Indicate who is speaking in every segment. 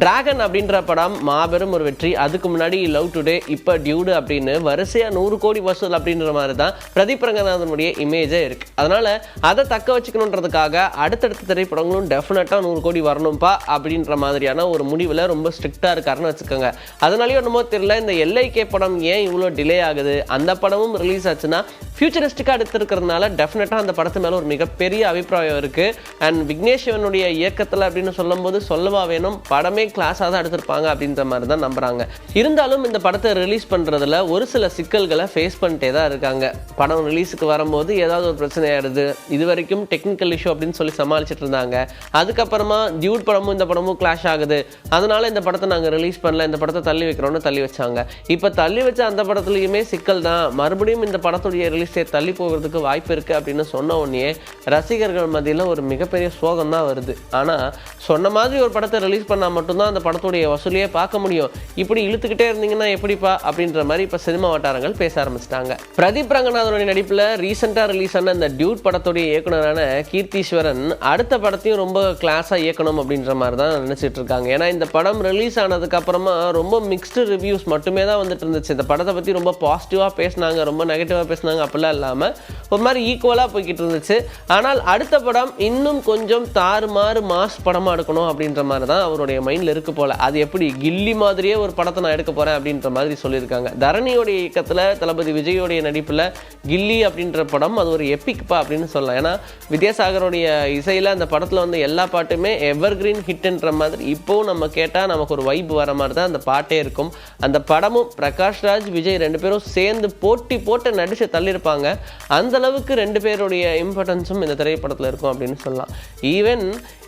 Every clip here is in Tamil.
Speaker 1: டிராகன் அப்படின்ற படம் மாபெரும் ஒரு வெற்றி. அதுக்கு முன்னாடி லவ் டுடே இப்போ டியூடு அப்படின்னு வரிசையாக நூறு கோடி வசூல் அப்படின்ற மாதிரி தான் பிரதீப் ரங்கநாதனுடைய இமேஜே இருக்கு. அதனால அதை தக்க வச்சுக்கணுன்றதுக்காக அடுத்தடுத்த திரைப்படங்களும் டெஃபினட்டாக நூறு கோடி வரணும்ப்பா அப்படின்ற மாதிரியான ஒரு முடிவில் ரொம்ப ஸ்ட்ரிக்டாக இருக்காருன்னு வச்சுக்கோங்க. அதனாலயும் என்னமோ தெரியல இந்த எல்ஐகே படம் ஏன் இவ்வளோ டிலே ஆகுது? அந்த படமும் ரிலீஸ் ஆச்சுன்னா ஃபியூச்சரிஸ்டிக்காக எடுத்திருக்கிறதுனால டெஃபினட்டாக அந்த படத்து மேலே ஒரு மிகப்பெரிய அபிப்பிராயம் இருக்குது அண்ட் விக்னேஷ்வனுடைய இயக்கத்தில் அப்படின்னு சொல்லும்போது சொல்லவா வேணும்? படமே கிளாஸாக தான் எடுத்திருப்பாங்க அப்படின்ற மாதிரி தான் நம்புறாங்க. இருந்தாலும் இந்த படத்தை ரிலீஸ் பண்ணுறதுல ஒரு சில சிக்கல்களை ஃபேஸ் பண்ணிட்டே தான் இருக்காங்க. படம் ரிலீஸுக்கு வரும்போது ஏதாவது ஒரு பிரச்சனை ஆயிடுது. இது வரைக்கும் டெக்னிக்கல் இஷ்யூ அப்படின்னு சொல்லி சமாளிச்சுட்டு இருந்தாங்க. அதுக்கப்புறமா டியூட் படமும் இந்த படமும் கிளாஷ் ஆகுது. அதனால இந்த படத்தை நாங்கள் ரிலீஸ் பண்ணல. இந்த படத்தை தள்ளி வைக்கிறோம்னு தள்ளி வச்சாங்க. இப்போ தள்ளி வச்ச அந்த படத்துலையுமே சிக்கல் தான். மறுபடியும் இந்த படத்துடைய ரிலீஸை தள்ளி போகிறதுக்கு வாய்ப்பு இருக்குது அப்படின்னு சொன்ன உடனே ரசிகர்கள் மத்தியில் ஒரு மிகப்பெரிய சோகம் தான் வருது. ஆனால் சொன்ன மாதிரி ஒரு படத்தை ரிலீஸ் பண்ணால் மட்டும்தான் அந்த படத்துடைய வசூலியே பார்க்க முடியும். இப்படி இழுத்துக்கிட்டே இருந்தீங்கன்னா எப்படிப்பா அப்படின்ற மாதிரி இப்போ சினிமா வட்டாரங்கள் பேச ஆரம்பிச்சிட்டாங்க. பிரதீப் ரங்கநாதனுடைய நடிப்பில் ரீசெண்டாக ரிலீஸ் ஆன இந்த டியூட் படத்துடைய இயக்குனரான கீர்த்தீஸ்வரன் அடுத்த படத்தையும் ரொம்ப கிளாஸாக இயக்கணும் அப்படின்ற மாதிரி தான் நினச்சிட்டு இருக்காங்க. ஏன்னா இந்த படம் ரிலீஸ் ஆனதுக்கப்புறமா ரொம்ப மிக்ஸ்டு ரிவ்யூஸ் மட்டுமே தான் வந்துட்டு இருந்துச்சு. இந்த படத்தை பற்றி ரொம்ப பாசிட்டிவாக பேசினாங்க ரொம்ப நெகட்டிவாக பேசினாங்க அப்படிலாம் இல்லாமல் ஒரு மாதிரி ஈக்குவலாக போய்கிட்டு இருந்துச்சு. ஆனால் அடுத்த படம் இன்னும் கொஞ்சம் தாறுமாறு மாஸ் படமாக எடுக்கணும் அப்படின்ற மாதிரி தான் அவருடைய மைண்டில் இருக்கு போல. அது எப்படி கில்லி மாதிரியே ஒரு படத்தை நான் எடுக்க போகிறேன் அப்படின்ற மாதிரி சொல்லியிருக்காங்க. தரணியோடைய இயக்கத்தில் தளபதி விஜயோடைய நடிப்பில் கில்லி அப்படின்ற படம் அது ஒரு எப்பிக்பா அப்படின்னு சொல்லலாம். ஏன்னா வித்யாசாகருடைய இசையில் அந்த படத்தில் வந்து எல்லா பாட்டுமே எவர் கிரீன் ஹிட்ன்ற மாதிரி இப்போவும் நம்ம கேட்டால் நமக்கு ஒரு வைப் வர மாதிரி தான் அந்த பாட்டே இருக்கும். அந்த படமும் பிரகாஷ் ராஜ் விஜய் ரெண்டு பேரும் சேர்ந்து போட்டி போட்டு நடிச்சு தள்ளியிருப்பாங்க. அந்த அளவுக்கு ரெண்டு பேருடைய இம்பார்ட்டன்ஸும் இந்த திரைப்படத்தில் இருக்கும் அப்படின்னு சொல்லலாம். ஈவன்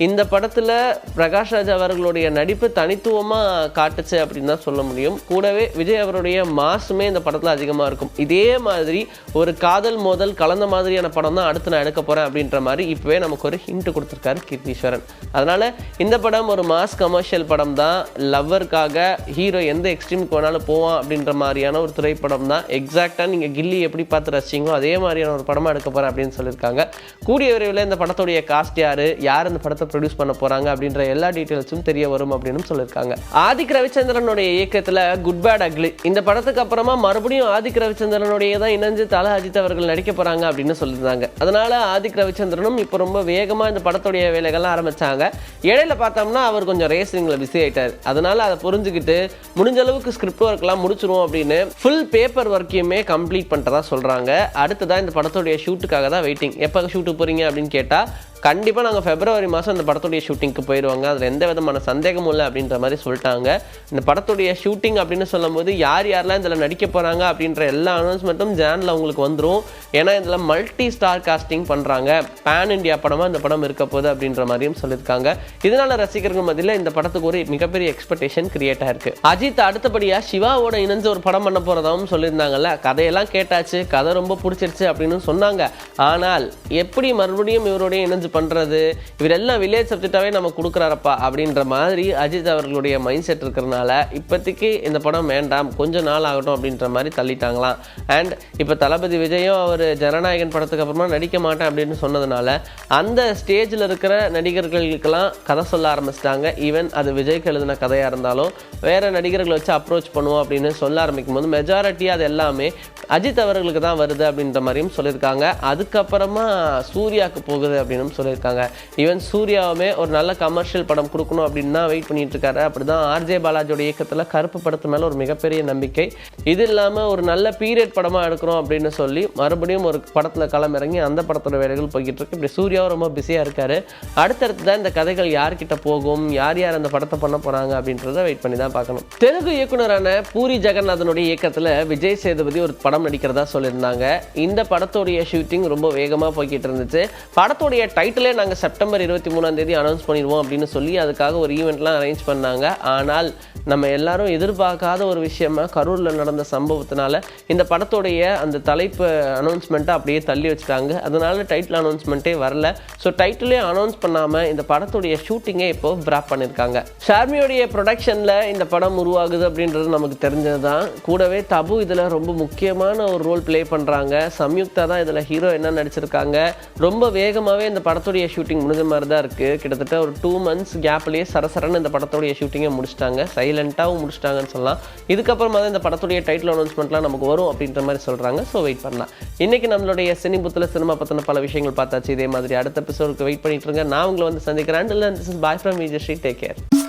Speaker 1: இந்த படத்தில் பிரகாஷ் ராஜ் அவர்களுடைய நடிப்பு தனித்துவமாக காட்டுச்சு அப்படின்னு தான் சொல்ல முடியும். கூடவே விஜய் அவருடைய மாசுமே இந்த படத்தில் அதிகமாக இருக்கும். இதே மாதிரி ஒரு காதல் மோதல் கலந்த மாதிரியான படம் தான் அடுத்து நான் எடுக்க போகிறேன் அப்படின்ற மாதிரி இப்போவே நமக்கு ஒரு ஹிண்ட் கொடுத்துருக்காரு கீர்த்தீஸ்வரன் அதனால் இந்த படம் ஒரு மாஸ் கமர்ஷியல் படம் தான். லவ்வருக்காக ஹீரோ எந்த எக்ஸ்ட்ரீமுக்கு வேணாலும் போவான் அப்படின்ற மாதிரியான ஒரு திரைப்படம் தான். எக்ஸாக்டாக நீங்கள் கில்லி எப்படி பார்த்து ரசிச்சிங்களோ அதே மாதிரியான ஒரு படமாக எடுக்க போகிறேன் அப்படின்னு சொல்லியிருக்காங்க. கூடிய விரைவில் இந்த படத்துடைய காஸ்ட் யார் யார் இந்த படத்தை ப்ரொடியூஸ் பண்ண போகிறாங்க அப்படின்ற எல்லா டீட்டெயில்ஸும் தெரிய வரும் அப்படின்னு சொல்லியிருக்காங்க. ஆதிக் ரவிச்சந்திரனுடைய இயக்கத்தில் குட் பேட் அக்லி இந்த படத்துக்கு அப்புறமா மறுபடியும் ஆதிக் ரவிச்சந்திரனுடைய தான் இணைஞ்சு தல அஜித் அவர்கள் நடிக்க போகிறாங்க அப்படின்னு சொல்லியிருந்தாங்க. அதனால் ஆதிக் ரவிச்சந்திரனும் இப்போ ரொம்ப வேகமாக இந்த படத்துடைய வேலைகள்லாம் ஆரம்பித்தாங்க இடையில பார்த்தோம்னா அவர் கொஞ்சம் ரேசிங்கில் பிஸி ஆகிட்டார் அதனால் அதை புரிஞ்சுக்கிட்டு முடிஞ்ச அளவுக்கு ஸ்கிரிப்ட் ஒர்க்லாம் முடிச்சிருவோம் அப்படின்னு ஃபுல் பேப்பர் ஒர்க்கையுமே கம்ப்ளீட் பண்ணுறதா சொல்கிறாங்க அடுத்ததான் இந்த படம் படத்துடைய ஷூட்டுக்காக தான் வெயிட்டிங் எப்போ ஷூட்டுக்கு போகிறீங்க அப்படின்னு கேட்டால் கண்டிப்பாக நாங்கள் ஃபெப்ரவரி மாதம் இந்த படத்துடைய ஷூட்டிங்க்கு போயிடுவாங்க. அதில் எந்த விதமான சந்தேகமும் இல்லை அப்படின்ற மாதிரி சொல்லிட்டாங்க. இந்த படத்துடைய ஷூட்டிங் அப்படின்னு சொல்லும்போது யார் யாரெல்லாம் இதில் நடிக்க போகிறாங்க அப்படின்ற எல்லா அனௌன்ஸ்மெண்ட்டும் ஜானில் உங்களுக்கு வந்துடும் ஏன்னா இதில் மல்டி ஸ்டார் காஸ்டிங் பண்ணுறாங்க பேன் இண்டியா படமாக இந்த படம் இருக்க போகுது அப்படின்ற மாதிரியும் சொல்லியிருக்காங்க. இதனால் ரசிகர்கள் மத்தியில் இந்த படத்துக்கு ஒரு மிகப்பெரிய எக்ஸ்பெக்டேஷன் கிரியேட் ஆயிருக்கு. அஜித் அடுத்தபடியாக சிவாவோட இணைஞ்சு ஒரு படம் பண்ண போகிறதாவும் சொல்லியிருந்தாங்கல்ல. கதையெல்லாம் கேட்டாச்சு கதை ரொம்ப பிடிச்சிருச்சு அப்படின்னு சொன்னாங்க. ஆனால் எப்படி மறுபடியும் இவருடைய இணைஞ்சு பண்ணுறது இவரெல்லாம் வில்லேஜ் சப்ஜெக்டாகவே நம்ம கொடுக்குறாரப்பா அப்படின்ற மாதிரி அஜித் அவர்களுடைய மைண்ட் செட் இருக்கிறனால இப்போதைக்கு இந்த படம் வேண்டாம் கொஞ்ச நாள் ஆகட்டும் அப்படின்ற மாதிரி தள்ளிட்டாங்களாம். அண்ட் இப்போ தளபதி விஜயும் அவர் ஜனநாயகன் படத்துக்கு அப்புறமா நடிக்க மாட்டேன் அப்படின்னு சொன்னதுனால அந்த ஸ்டேஜில் இருக்கிற நடிகர்களுக்கெல்லாம் கதை சொல்ல ஆரம்பிச்சிட்டாங்க. ஈவன் அது விஜய்க்கு எழுதின கதையாக இருந்தாலும் வேற நடிகர்களை வச்சு அப்ரோச் பண்ணுவோம் அப்படின்னு சொல்ல ஆரம்பிக்கும் போது மெஜாரிட்டி அது எல்லாமே அஜித் அவர்களுக்கு தான் வருது அப்படின்ற மாதிரியும் சொல்லியிருக்காங்க. அதுக்கப்புறமா சூர்யாவுக்கு போகுது அப்படின்னு சொல்லியிருக்காங்க. ஈவன் சூர்யாவுமே ஒரு நல்ல கமர்ஷியல் படம் கொடுக்கணும் அப்படின்னு தான் வெயிட் பண்ணிட்டு இருக்காரு அப்படிதான் ஆர்ஜே பாலாஜியோட இயக்கத்தில் கருப்பு படத்து மேலே ஒரு மிகப்பெரிய நம்பிக்கை. இது இல்லாமல் ஒரு நல்ல பீரியட் படமாக எடுக்கிறோம் அப்படின்னு சொல்லி மறுபடியும் ஒரு படத்தில் களமிறங்கி அந்த படத்தோட வேலைகள் போய்கிட்டு இருக்கு இப்படி சூர்யாவும் ரொம்ப பிஸியாக இருக்காரு. அடுத்தடுத்து தான் இந்த கதைகள் யார்கிட்ட போகும் யார் யார் அந்த படத்தை பண்ண போகிறாங்க அப்படின்றத வெயிட் பண்ணி தான் பார்க்கணும். தெலுங்கு இயக்குனரான பூரி ஜெகநாதனுடைய இயக்கத்தில் விஜய் சேதுபதி ஒரு படம் நடிக்கிறதா சொல்லியிருந்தாங்க. இந்த படத்துடைய ஷூட்டிங் ரொம்ப வேகமாக போய்கிட்டு இருந்துச்சு. படத்துடைய டைட்டிலே நாங்கள் செப்டம்பர் இருபத்தி மூணாம் தேதி அனௌன்ஸ் பண்ணிடுவோம் அப்படின்னு சொல்லி அதுக்காக ஒரு ஈவெண்ட்லாம் அரேஞ்ச் பண்ணாங்க. ஆனால் நம்ம எல்லாரும் எதிர்பார்க்காத ஒரு விஷயமா கரூரில் நடந்த சம்பவத்தினால இந்த படத்துடைய அந்த தலைப்பு அனௌன்ஸ்மெண்ட்டை அப்படியே தள்ளி வச்சுட்டாங்க. அதனால டைட்டில் அனௌன்ஸ்மெண்ட்டே வரல. ஸோ டைட்டிலே அனௌன்ஸ் பண்ணாமல் இந்த படத்துடைய ஷூட்டிங்கே இப்போ ப்ராப் பண்ணியிருக்காங்க ஷார்மியோடைய ப்ரொடக்ஷனில் இந்த படம் உருவாகுது அப்படின்றது நமக்கு தெரிஞ்சது தான் கூடவே தபு இதில் ரொம்ப முக்கியமான ஒரு ரோல் ப்ளே பண்ணுறாங்க சம்யுக்தா தான் இதில் ஹீரோ என்ன நடிச்சிருக்காங்க. ரொம்ப வேகமாகவே இந்த படத்தை படத்துடைய ஷூட்டிங் முடிஞ்ச மாதிரி தான் இருக்குது கிட்டத்தட்ட ஒரு டூ மந்த்ஸ் கேப்லேயே சரசரன்னு இந்த படத்துடைய ஷூட்டிங்கை முடிச்சிட்டாங்க. சைலண்ட்டாகவும் முடிச்சிட்டாங்கன்னு சொல்லலாம். இதுக்கப்புறமா தான் இந்த படத்துடைய டைட்டில் அனௌன்ஸ்மெண்ட்லாம் நமக்கு வரும் அப்படின்ற மாதிரி சொல்கிறாங்க ஸோ வெயிட் பண்ணலாம். இன்றைக்கி நம்மளுடைய சினிபுத்தில் சினிமா பற்றின பல விஷயங்கள் பார்த்தாச்சு. இதே மாதிரி அடுத்த எபிசோடுக்கு வெயிட் பண்ணிட்டு இருங்க. நான் உங்களை வந்து சந்திக்கிறேன். இல்லை bye from Vijay Sri take care